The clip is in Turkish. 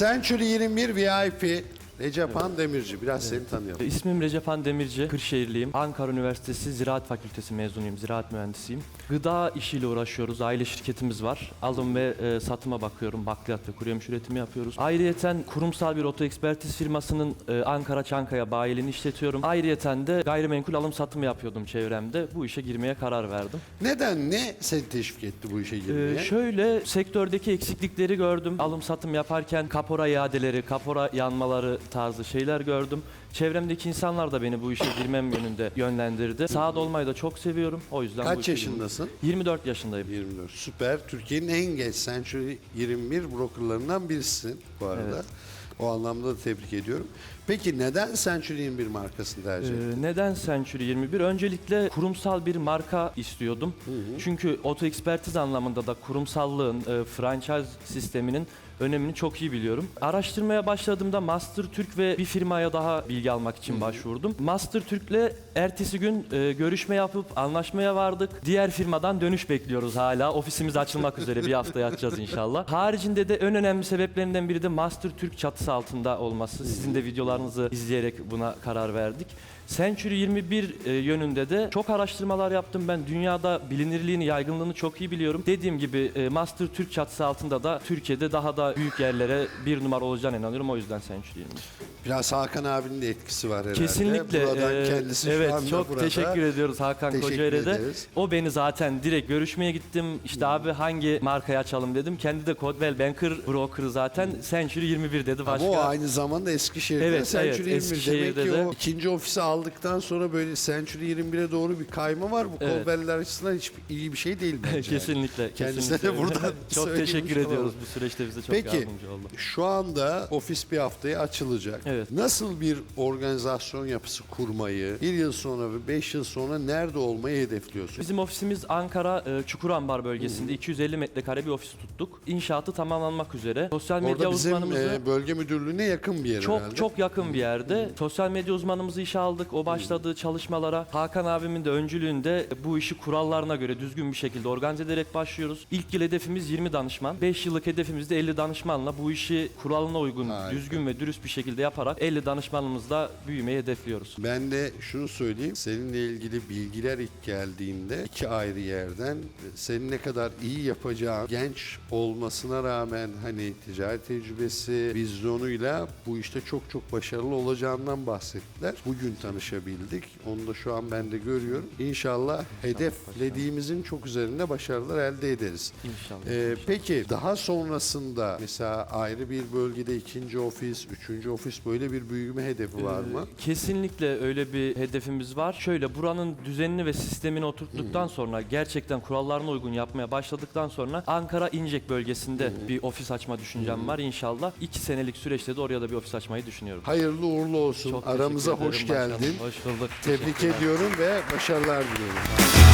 Century 21 VIP Recep Han Demirci. Biraz seni tanıyalım. İsmim Recep Han Demirci, Kırşehirliyim. Ankara Üniversitesi Ziraat Fakültesi mezunuyum, ziraat mühendisiyim. Gıda işiyle uğraşıyoruz, aile şirketimiz var. Alım ve e, satıma bakıyorum, bakliyat ve kuru yemiş üretimi yapıyoruz. Ayrıyeten kurumsal bir oto ekspertiz firmasının e, Ankara Çankaya bayiliğini işletiyorum. Ayrıyeten de gayrimenkul alım satımı yapıyordum çevremde. Bu işe girmeye karar verdim. Neden, ne seni teşvik etti bu işe Ee, girmeye? şöyle sektördeki eksiklikleri gördüm. Alım satım yaparken kapora iadeleri, kapora yanmaları tarzı şeyler gördüm. Çevremdeki insanlar da beni bu işe girmem yönünde yönlendirdi. Sahada olmayı da çok seviyorum. O yüzden bu Kaç işe girdim. yaşındasın? 24 yaşındayım. 24. Süper. Türkiye'nin en geç Century 21 brokerlarından birisin bu arada. O anlamda da tebrik ediyorum. Peki neden Century 21 markasını tercih ettin? Ee, neden Century 21? Öncelikle kurumsal bir marka istiyordum. Çünkü oto ekspertiz anlamında da kurumsallığın, e, franchise sisteminin önemini çok iyi biliyorum. Araştırmaya başladığımda Master Türk ve bir firmaya daha bilgi almak için başvurdum. Master Türk'le ertesi gün e, görüşme yapıp anlaşmaya vardık. Diğer firmadan dönüş bekliyoruz hala. Ofisimiz açılmak üzere bir haftaya açacağız inşallah. Haricinde de en önemli sebeplerinden biri de Master Türk çatısı altında olması. Sizin de videolarınızı izleyerek buna karar verdik. Century 21 e, yönünde de çok araştırmalar yaptım. Ben dünyada bilinirliğini, yaygınlığını çok iyi biliyorum. Dediğim gibi e, Master Türk çatısı altında da Türkiye'de daha da büyük yerlere bir numara olacağına inanıyorum. O yüzden Century 21. Biraz Hakan abinin de etkisi var herhalde. Kesinlikle. Buradan e, kendisi evet, şu anda çok burada. teşekkür ediyoruz Hakan Teşekkür ederiz. O beni zaten direkt görüşmeye gittim. İşte abi hangi markayı açalım dedim. Kendi de Codewell Banker broker'ı zaten Century 21 dedi başka. O aynı zamanda Eskişehir'de Evet, Century evet, 21. Eskişehir'de Demek ki de. o ikinci ofisi aldıktan sonra böyle Century 21'e doğru bir kayma var. Bu Evet. Colbell'ler açısından hiç iyi bir şey değil bence. kesinlikle. Kendisine kesinlikle. de buradan çok söylemiş teşekkür olalım. ediyoruz bu süreçte bize çok Peki yardımcı oldu. şu anda ofis bir haftaya açılacak. Evet. Nasıl bir organizasyon yapısı kurmayı, bir yıl sonra ve beş yıl sonra nerede olmayı hedefliyorsun? Bizim ofisimiz Ankara e, Çukurambar bölgesinde 250 metrekare bir ofis tuttuk. İnşaatı tamamlanmak üzere. Sosyal medya Orada bizim uzmanımızı e, bölge müdürlüğüne yakın bir yer çok herhalde. çok yakın bir yerde. Sosyal medya uzmanımızı işe aldık. O başladığı çalışmalara Hakan abimin de öncülüğünde bu işi kurallarına göre düzgün bir şekilde organize ederek başlıyoruz. İlk yıl hedefimiz 20 danışman. 5 yıllık hedefimiz de 50 danışmanla bu işi kuralına uygun, Harika. düzgün ve dürüst bir şekilde yaparak 50 danışmanımızla büyümeyi hedefliyoruz. Ben de şunu söyleyeyim. Seninle ilgili bilgiler ilk geldiğinde iki ayrı yerden senin ne kadar iyi yapacağın genç olmasına rağmen hani ticaret tecrübesi, vizyonuyla bu işte çok çok başarılı olacağından bahsettiler. Bugün tanışabildik. Onu da şu an ben de görüyorum. İnşallah hedeflediğimizin çok üzerinde başarılar elde ederiz. İnşallah. Ee, peki daha sonrasında mesela ayrı bir bölgede ikinci ofis, üçüncü ofis böyle bir büyüme hedefi var mı? Kesinlikle öyle bir hedefimiz var. Şöyle buranın düzenini ve sistemini oturttuktan sonra gerçekten kurallarına uygun yapmaya başladıktan sonra Ankara İncek bölgesinde bir ofis açma düşüncem var inşallah. İki senelik süreçte de oraya da bir ofis açmayı düşünüyorum. Hayırlı uğurlu olsun. Çok Aramıza teşekkür hoş ederim başkanım. geldin. Hoş bulduk. Tebrik Teşekkürler. ediyorum ve başarılar diliyorum.